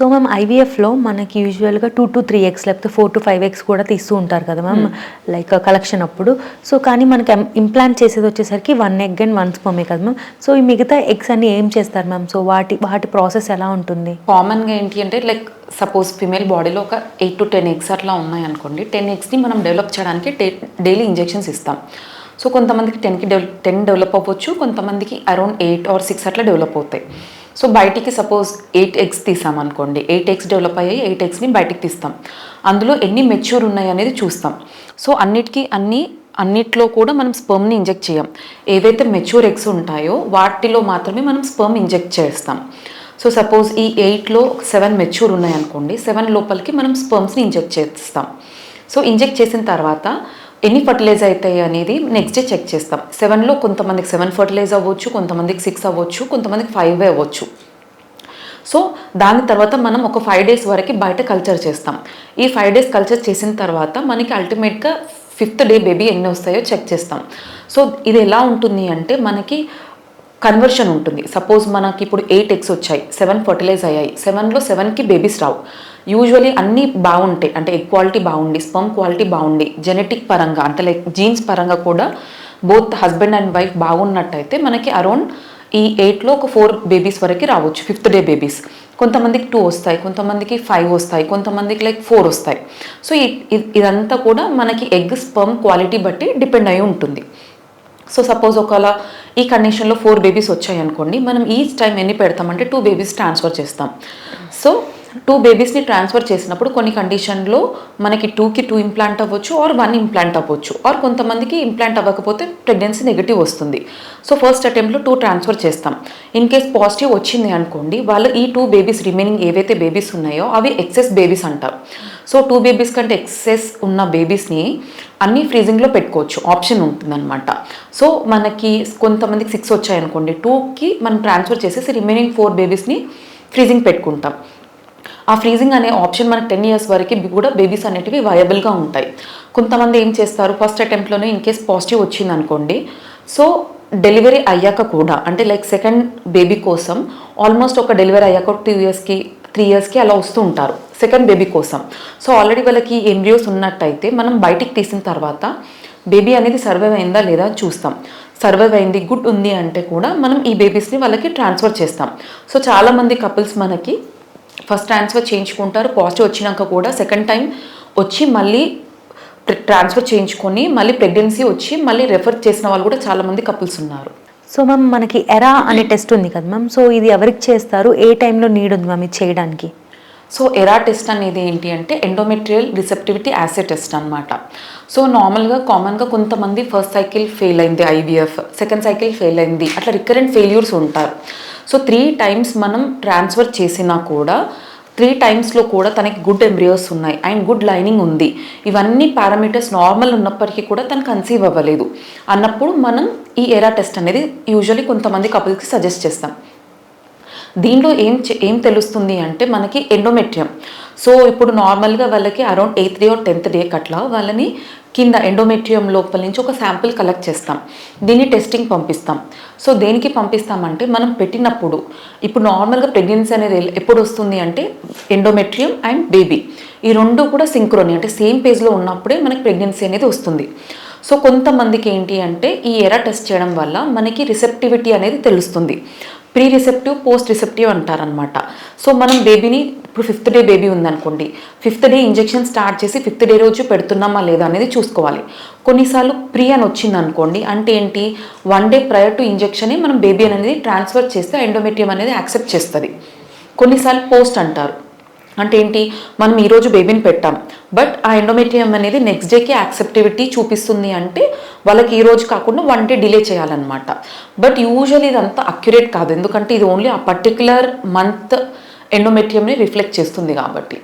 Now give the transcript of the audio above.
So ma'am ఐవీఎఫ్లో మనకి యూజువల్గా టూ టు త్రీ ఎక్స్ లేకపోతే ఫోర్ టు ఫైవ్ ఎక్స్ కూడా తీస్తూ ఉంటారు కదా మ్యామ్ లైక్ కలెక్షన్ అప్పుడు. సో కానీ మనకి ఇంప్లాంట్ చేసేది వచ్చేసరికి వన్ ఎగ్ అండ్ వన్ స్పమే కదా మ్యామ్. సో ఈ మిగతా ఎగ్స్ అన్ని ఏం చేస్తారు మ్యామ్? సో వాటి వాటి ప్రాసెస్ ఎలా ఉంటుంది? కామన్గా ఏంటి అంటే లైక్ సపోజ్ ఫిమేల్ బాడీలో ఒక ఎయిట్ టు టెన్ ఎగ్స్ అట్లా ఉన్నాయి అనుకోండి. టెన్ ఎగ్స్ని మనం డెవలప్ చేయడానికి డైలీ ఇంజెక్షన్స్ ఇస్తాం. సో కొంతమందికి టెన్కి డెవలప్ టెన్ డెవలప్ అవ్వచ్చు కొంతమందికి అరౌండ్ ఎయిట్ ఆర్ సిక్స్ అట్లా డెవలప్ అవుతాయి. సో బయటికి సపోజ్ ఎయిట్ ఎగ్స్ తీసామనుకోండి ఎయిట్ ఎగ్స్ డెవలప్ అయ్యాయి ఎయిట్ ఎగ్స్ని బయటికి తీస్తాం. అందులో ఎన్ని మెచ్యూర్ ఉన్నాయి అనేది చూస్తాం. సో అన్నిటికీ అన్ని అన్నిట్లో కూడా మనం స్పర్మ్ని ఇంజెక్ట్ చేయం. ఏవైతే మెచ్యూర్ ఎగ్స్ ఉంటాయో వాటిలో మాత్రమే మనం స్పర్మ్ ఇంజెక్ట్ చేస్తాం. సో సపోజ్ ఈ ఎయిట్లో సెవెన్ మెచ్యూర్ ఉన్నాయనుకోండి సెవెన్ లోపలికి మనం స్పర్మ్స్ని ఇంజెక్ట్ చేస్తాం. సో ఇంజెక్ట్ చేసిన తర్వాత ఎన్ని ఫర్టిలైజ్ అవుతాయి అనేది నెక్స్ట్ డే చెక్ చేస్తాం సెవెన్లో కొంతమందికి సెవెన్ ఫర్టిలైజ్ అవ్వచ్చు కొంతమందికి సిక్స్ అవ్వచ్చు కొంతమందికి ఫైవ్ అవ్వచ్చు. సో దాని తర్వాత మనం ఒక ఫైవ్ డేస్ వరకు బయట కల్చర్ చేస్తాం. ఈ ఫైవ్ డేస్ కల్చర్ చేసిన తర్వాత మనకి అల్టిమేట్గా ఫిఫ్త్ డే బేబీ ఎన్ని వస్తాయో చెక్ చేస్తాం. సో ఇది ఎలా ఉంటుంది అంటే మనకి కన్వర్షన్ ఉంటుంది. సపోజ్ మనకి ఇప్పుడు ఎయిట్ ఎగ్స్ వచ్చాయి సెవెన్ ఫర్టిలైజ్ అయ్యాయి. సెవెన్లో సెవెన్కి బేబీస్ రావు. యూజువలీ అన్నీ బాగుంటాయి. అంటే ఎగ్ క్వాలిటీ బాగుండి స్పమ్ క్వాలిటీ బాగుండి జెనెటిక్ పరంగా అంటే లైక్ జీన్స్ పరంగా కూడా బోత్ హస్బెండ్ అండ్ వైఫ్ బాగున్నట్టయితే మనకి అరౌండ్ ఈ ఎయిట్లో ఒక ఫోర్ బేబీస్ వరకు రావచ్చు. ఫిఫ్త్ డే బేబీస్ కొంతమందికి టూ వస్తాయి కొంతమందికి ఫైవ్ వస్తాయి కొంతమందికి లైక్ ఫోర్ వస్తాయి. సో ఇదంతా కూడా మనకి ఎగ్ స్పర్మ్ క్వాలిటీ బట్టి డిపెండ్ అయి ఉంటుంది. సో సపోజ్ ఒకవేళ ఈ కండిషన్లో ఫోర్ బేబీస్ వచ్చాయి అనుకోండి మనం ఈచ్ టైం ఎన్ని పెడతామంటే టూ బేబీస్ ట్రాన్స్ఫర్ చేస్తాం. సో టూ బేబీస్ని ట్రాన్స్ఫర్ చేసినప్పుడు కొన్ని కండిషన్లో మనకి టూకి టూ ఇంప్లాంట్ అవ్వచ్చు ఆర్ వన్ ఇంప్లాంట్ అవ్వచ్చు. ఆర్ కొంతమందికి ఇంప్లాంట్ అవ్వకపోతే ప్రెగ్నెన్సీ నెగిటివ్ వస్తుంది. సో ఫస్ట్ అటెంప్ట్లో టూ ట్రాన్స్ఫర్ చేస్తాం. ఇన్ కేస్ పాజిటివ్ వచ్చింది అనుకోండి వాళ్ళు ఈ టూ బేబీస్ రిమైనింగ్ ఏవైతే బేబీస్ ఉన్నాయో అవి ఎక్సెస్ బేబీస్ అంటారు. సో టూ బేబీస్ కంటే ఎక్సెస్ ఉన్న బేబీస్ని అన్ని ఫ్రీజింగ్లో పెట్టుకోవచ్చు. ఆప్షన్ ఉంటుందన్నమాట. సో మనకి కొంతమందికి సిక్స్ వచ్చాయనుకోండి టూకి మనం ట్రాన్స్ఫర్ చేసేసి రిమైనింగ్ ఫోర్ బేబీస్ని ఫ్రీజింగ్ పెట్టుకుంటాం. ఆ ఫ్రీజింగ్ అనే ఆప్షన్ మనకి టెన్ ఇయర్స్ వరకు కూడా బేబీస్ అనేటివి వయబుల్గా ఉంటాయి. కొంతమంది ఏం చేస్తారు? ఫస్ట్ అటెంప్ట్లోనే ఇన్ కేస్ పాజిటివ్ వచ్చింది అనుకోండి. సో డెలివరీ అయ్యాక కూడా అంటే లైక్ సెకండ్ బేబీ కోసం ఆల్మోస్ట్ ఒక డెలివరీ అయ్యాక టూ ఇయర్స్కి త్రీ ఇయర్స్కి అలా వస్తూ ఉంటారు. సెకండ్ బేబీ కోసం. సో ఆల్రెడీ వాళ్ళకి ఎంబ్రియోస్ ఉన్నట్టయితే మనం బయటికి తీసిన తర్వాత బేబీ అనేది సర్వైవ్ అయిందా లేదా చూస్తాం. సర్వైవ్ అయింది గుడ్ ఉంది అంటే కూడా మనం ఈ బేబీస్ని వాళ్ళకి ట్రాన్స్ఫర్ చేస్తాం. సో చాలామంది కపుల్స్ మనకి ఫస్ట్ ట్రాన్స్ఫర్ చేయించుకుంటారు పాజిటివ్ వచ్చినాక కూడా. సెకండ్ టైం వచ్చి మళ్ళీ ట్రాన్స్ఫర్ చేయించుకొని మళ్ళీ ప్రెగ్నెన్సీ వచ్చి మళ్ళీ రెఫర్ చేసిన వాళ్ళు కూడా చాలామంది కపుల్స్ ఉన్నారు. సో మ్యామ్ మనకి ఎరా అనే టెస్ట్ ఉంది కదా మ్యామ్. సో ఇది ఎవరికి చేస్తారు? ఏ టైంలో నీడ్ ఉంది మ్యామ్ ఇది చేయడానికి? సో ఎరా టెస్ట్ అనేది ఏంటి అంటే ఎండోమెట్రియల్ రిసెప్టివిటీ యాసిడ్ టెస్ట్ అనమాట సో నార్మల్గా కామన్గా కొంతమంది ఫస్ట్ సైకిల్ ఫెయిల్ అయింది ఐవీఎఫ్ సెకండ్ సైకిల్ ఫెయిల్ అయింది అట్లా రికరెంట్ ఫెయిల్యూర్స్ ఉంటారు. సో త్రీ టైమ్స్ మనం ట్రాన్స్ఫర్ చేసినా కూడా త్రీ టైమ్స్లో కూడా తనకి గుడ్ ఎంబ్రియోస్ ఉన్నాయి అండ్ గుడ్ లైనింగ్ ఉంది. ఇవన్నీ పారామీటర్స్ నార్మల్ ఉన్నప్పటికీ కూడా తను కన్సీవ్ అవ్వలేదు. అన్నప్పుడు మనం ఈ ఎరా టెస్ట్ అనేది యూజువలీ కొంతమంది కపుల్స్కి సజెస్ట్ చేస్తాం. దీనిలో ఏం ఏం తెలుస్తుంది అంటే మనకి ఎండోమెట్రియం సో ఇప్పుడు నార్మల్గా వాళ్ళకి around eighth day or tenth day కట్లా వాళ్ళని కింద ఎండోమెట్రియం లోపల నుంచి ఒక శాంపిల్ కలెక్ట్ చేస్తాం. దీన్ని టెస్టింగ్ పంపిస్తాం. సో దేనికి పంపిస్తామంటే మనం పెట్టినప్పుడు ఇప్పుడు నార్మల్గా ప్రెగ్నెన్సీ అనేది ఎప్పుడు వస్తుంది అంటే ఎండోమెట్రియం అండ్ బేబీ ఈ రెండు కూడా సింక్రోని అంటే సేమ్ పేజ్లో ఉన్నప్పుడే మనకి ప్రెగ్నెన్సీ అనేది వస్తుంది. సో కొంతమందికి ఏంటి అంటే ఈ ఎరా టెస్ట్ చేయడం వల్ల మనకి రిసెప్టివిటీ అనేది తెలుస్తుంది. ప్రీ రిసెప్టివ్ పోస్ట్ రిసెప్టివ్ అంటారనమాట సో మనం బేబీని ఇప్పుడు ఫిఫ్త్ డే బేబీ ఉందనుకోండి ఫిఫ్త్ డే ఇంజెక్షన్ స్టార్ట్ చేసి ఫిఫ్త్ డే రోజు పెడుతున్నామా లేదా అనేది చూసుకోవాలి. కొన్నిసార్లు ప్రీ అని వచ్చింది అనుకోండి అంటే ఏంటి వన్ డే ప్రయర్ టు ఇంజెక్షనే మనం బేబీ అనేది ట్రాన్స్ఫర్ చేస్తే ఎండోమెట్రియం అనేది యాక్సెప్ట్ చేస్తుంది. కొన్నిసార్లు పోస్ట్ అంటారు. అంటే ఏంటి మనం ఈరోజు బేబీని పెట్టాం. బట్ ఆ ఎండోమెట్రియం అనేది నెక్స్ట్ డేకి యాక్సెప్టివిటీ చూపిస్తుంది అంటే వాళ్ళకి ఈ రోజు కాకుండా వన్ డే డిలే చేయాలన్నమాట. బట్ యూజువల్లీ ఇదంతా అక్యురేట్ కాదు. ఎందుకంటే ఇది ఓన్లీ ఆ పర్టికులర్ మంత్ ఎండోమెట్రియంని రిఫ్లెక్ట్ చేస్తుంది కాబట్టి.